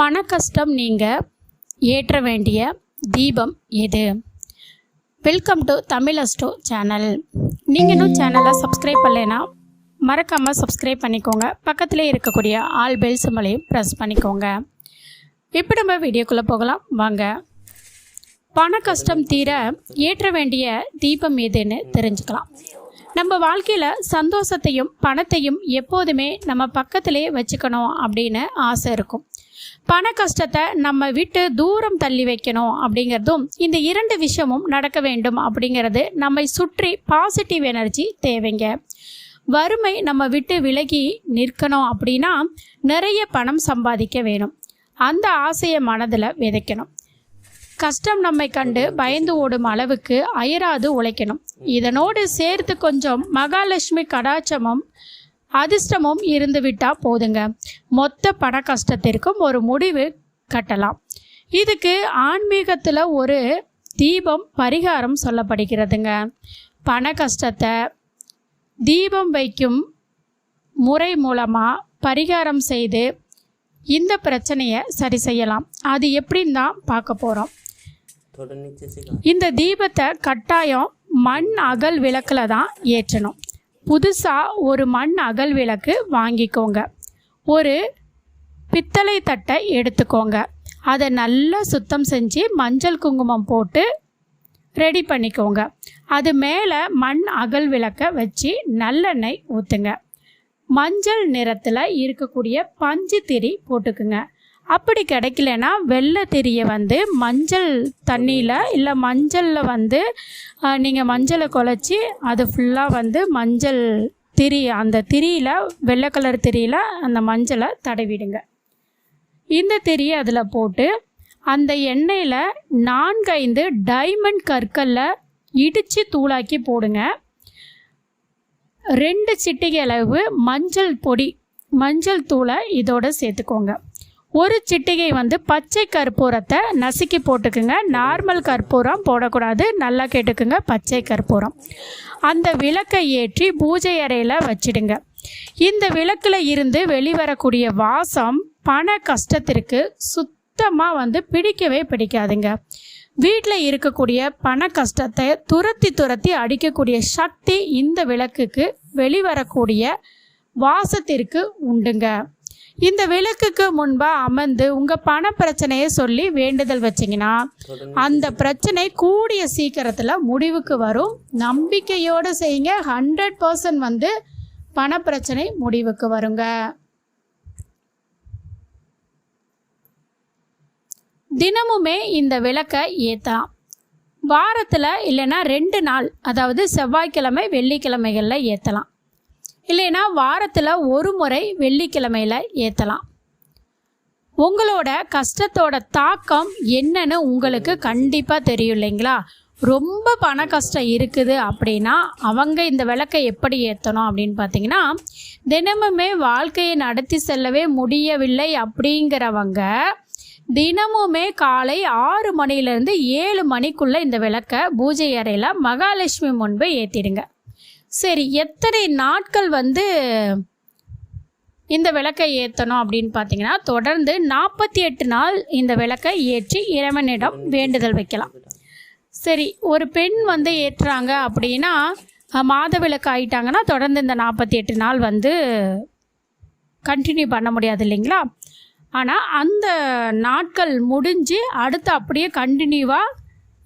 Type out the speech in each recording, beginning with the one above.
பண கஷ்டம் நீங்கள் ஏற்ற வேண்டிய தீபம் எது? Welcome to Tamil astro channel. நீங்கள் இன்னும் சேனலை சப்ஸ்கிரைப் பண்ணலைன்னா மறக்காமல் சப்ஸ்கிரைப் பண்ணிக்கோங்க. பக்கத்தில் இருக்கக்கூடிய ஆல் பெல் சிம்பளையும் ப்ரெஸ் பண்ணிக்கோங்க. இப்போ நம்ம வீடியோக்குள்ளே போகலாம். வாங்க. பண கஷ்டம் தீர ஏற்ற வேண்டிய தீபம் எதுன்னு தெரிஞ்சுக்கலாம். நம்ம வாழ்க்கையில் சந்தோஷத்தையும் பணத்தையும் எப்போதுமே நம்ம பக்கத்திலே வச்சுக்கணும் அப்படின்னு ஆசை இருக்கும். பண கஷ்டத்தை நம்ம விட்டு தூரம் தள்ளி வைக்கணும் அப்படிங்கிறதும் இந்த இரண்டு விஷயமும் நடக்க வேண்டும் அப்படிங்கிறது நம்மை சுற்றி பாசிட்டிவ் எனர்ஜி தேவைங்க. வறுமை நம்ம விட்டு விலகி நிற்கணும் அப்படின்னா நிறைய பணம் சம்பாதிக்க வேணும். அந்த ஆசையை மனதில் விதைக்கணும். கஷ்டம் நம்மை கண்டு பயந்து ஓடும் அளவுக்கு அயராது உழைக்கணும். இதனோடு சேர்த்து கொஞ்சம் மகாலட்சுமி கடாட்சமும் அதிர்ஷ்டமும் இருந்துவிட்டால் போதுங்க. மொத்த பண கஷ்டத்திற்கும் ஒரு முடிவு கட்டலாம். இதுக்கு ஆன்மீகத்தில் ஒரு தீபம் பரிகாரம் சொல்லப்படுகிறதுங்க. பண கஷ்டத்தை தீபம் வைக்கும் முறை மூலமாக பரிகாரம் செய்து இந்த பிரச்சனையை சரி செய்யலாம். அது எப்படின்னு தான் பார்க்க போகிறோம் இந்த தீபத்தை கட்டாயம் மண் அகல் விளக்கில் தான் ஏற்றணும். புதுசாக ஒரு மண் அகல் விளக்கு வாங்கிக்கோங்க. ஒரு பித்தளை தட்டை எடுத்துக்கோங்க. அதை நல்லா சுத்தம் செஞ்சு மஞ்சள் குங்குமம் போட்டு ரெடி பண்ணிக்கோங்க. அது மேலே மண் அகல் விளக்கை வச்சு நல்லெண்ணெய் ஊற்றுங்க மஞ்சள் நிறத்தில் இருக்கக்கூடிய பஞ்சு திரி போட்டுக்குங்க. அப்படி கிடைக்கலனா வெள்ளை தெரிய வந்து மஞ்சள் தண்ணியில் இல்லை மஞ்சளில் வந்து நீங்கள் மஞ்சளை குழச்சி அது ஃபுல்லாக வந்து மஞ்சள் திரி அந்த திரியில் வெள்ளை கலர் திரியில் அந்த மஞ்சளை தடவிடுங்க. இந்த திரியை அதில் போட்டு அந்த எண்ணெயில் நான்கைந்து டைமண்ட் கற்களில் இடித்து தூளாக்கி போடுங்க. ரெண்டு சிட்டிகை அளவு மஞ்சள் பொடி மஞ்சள் தூளை இதோடு சேர்த்துக்கோங்க. ஒரு சிட்டிகை வந்து பச்சை கற்பூரத்தை நசுக்கி போட்டுக்குங்க. நார்மல் கற்பூரம் போடக்கூடாது. நல்லா கேட்டுக்குங்க. பச்சை கற்பூரம். அந்த விளக்கை ஏற்றி பூஜை அறையில் வச்சிடுங்க. இந்த விளக்கில் இருந்து வெளிவரக்கூடிய வாசம் பண கஷ்டத்திற்கு சுத்தமாக வந்து பிடிக்கவே பிடிக்காதுங்க. வீட்டில் இருக்கக்கூடிய பண கஷ்டத்தை துரத்தி துரத்தி அடிக்கக்கூடிய சக்தி இந்த விளக்குக்கு வெளிவரக்கூடிய வாசத்திற்கு உண்டுங்க. இந்த விளக்குக்கு முன்பாக அமர்ந்து உங்கள் பண பிரச்சனையை சொல்லி வேண்டுதல் வச்சிங்கன்னா அந்த பிரச்சனை கூடிய சீக்கிரத்தில் முடிவுக்கு வரும். நம்பிக்கையோடு செய்யுங்க. ஹண்ட்ரட் பர்சன்ட் வந்து பண பிரச்சனை முடிவுக்கு வருங்க. தினமுமே இந்த விளக்கை ஏற்றலாம் வாரத்தில் இல்லைன்னா ரெண்டு நாள் அதாவது செவ்வாய்க்கிழமை வெள்ளிக்கிழமைகளில் ஏற்றலாம் இல்லைன்னா வாரத்தில் ஒரு முறை வெள்ளிக்கிழமையில் ஏற்றலாம் உங்களோட கஷ்டத்தோட தாக்கம் என்னன்னு உங்களுக்கு கண்டிப்பாக தெரியும் இல்லைங்களா? ரொம்ப பண கஷ்டம் இருக்குது அப்படின்னா அவங்க இந்த விளக்கை எப்படி ஏற்றணும் அப்படின்னு பார்த்தீங்கன்னா தினமுமே வாழ்க்கையை நடத்தி செல்லவே முடியவில்லை அப்படிங்கிறவங்க தினமுமே காலை ஆறு மணிலேருந்து ஏழு மணிக்குள்ளே இந்த விளக்கை பூஜை அறையில் மகாலட்சுமி முன்பு ஏற்றிடுங்க சரி எத்தனை நாட்கள் வந்து இந்த விளக்கை ஏற்றணும் அப்படின்னு பார்த்தீங்கன்னா தொடர்ந்து நாற்பத்தி எட்டு நாள் இந்த விளக்கை ஏற்றி இறைவனிடம் வேண்டுதல் வைக்கலாம். சரி ஒரு பெண் வந்து ஏற்றுறாங்க அப்படின்னா மாத விளக்கு ஆயிட்டாங்கன்னா தொடர்ந்து இந்த நாற்பத்தி எட்டு நாள் வந்து கண்டினியூ பண்ண முடியாது இல்லைங்களா? ஆனால் அந்த நாட்கள் முடிஞ்சு அடுத்து அப்படியே கண்டினியூவாக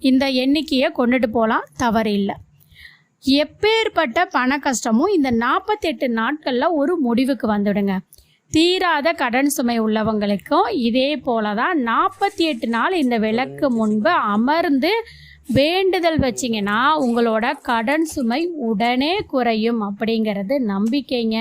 இந்த எண்ணிக்கையை கொண்டுட்டு போகலாம் தவறு இல்லை எப்பேற்பட்ட பண கஷ்டமும் இந்த நாற்பத்தெட்டு நாட்களில் ஒரு முடிவுக்கு வந்துடுங்க. தீராத கடன் சுமை உள்ளவங்களுக்கும் இதே போல தான் நாற்பத்தி எட்டு நாள் இந்த விளக்கு முன்பு அமர்ந்து வேண்டுதல் வச்சிங்கன்னா உங்களோட கடன் சுமை உடனே குறையும் அப்படிங்கிறது நம்பிக்கைங்க.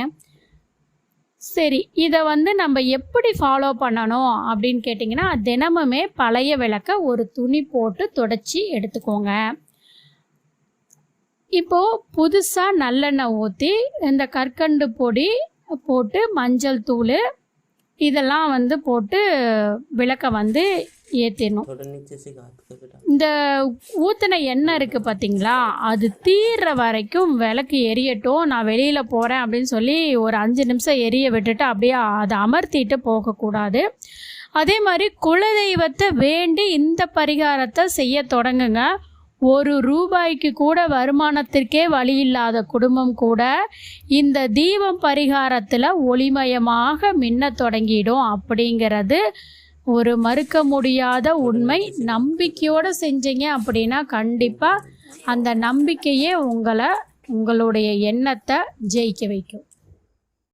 சரி இதை வந்து நம்ம எப்படி ஃபாலோ பண்ணணும் அப்படின்னு கேட்டிங்கன்னா தினமுமே பழைய விளக்க ஒரு துணி போட்டு தொடச்சி எடுத்துக்கோங்க. இப்போது புதுசாக நல்லெண்ணெய் ஊற்றி இந்த கற்கண்டு பொடி போட்டு மஞ்சள் தூள் இதெல்லாம் வந்து போட்டு விளக்க வந்து ஏற்றிடணும் இந்த ஊற்றின எண்ணெய் இருக்குது பார்த்தீங்களா அது தீர்ற வரைக்கும் விளக்கு எரியட்டும். நான் வெளியில் போகிறேன் அப்படின்னு சொல்லி ஒரு அஞ்சு நிமிஷம் எரிய விட்டுட்டு அப்படியே அதை அமர்த்திட்டு போகக்கூடாது. அதே மாதிரி குலதெய்வத்தை வேண்டி இந்த பரிகாரத்தை செய்ய தொடங்குங்க. ஒரு ரூபாய்க்கு கூட வருமானத்திற்கே வழி இல்லாத குடும்பம் கூட இந்த தீபம் பரிகாரத்தில் ஒளிமயமாக மின்ன தொடங்கிடும் அப்படிங்கிறது ஒரு மறுக்க முடியாத உண்மை. நம்பிக்கையோடு செஞ்சீங்க அப்படின்னா கண்டிப்பாக அந்த நம்பிக்கையே உங்களை உங்களுடைய எண்ணத்தை ஜெயிக்க வைக்கும்.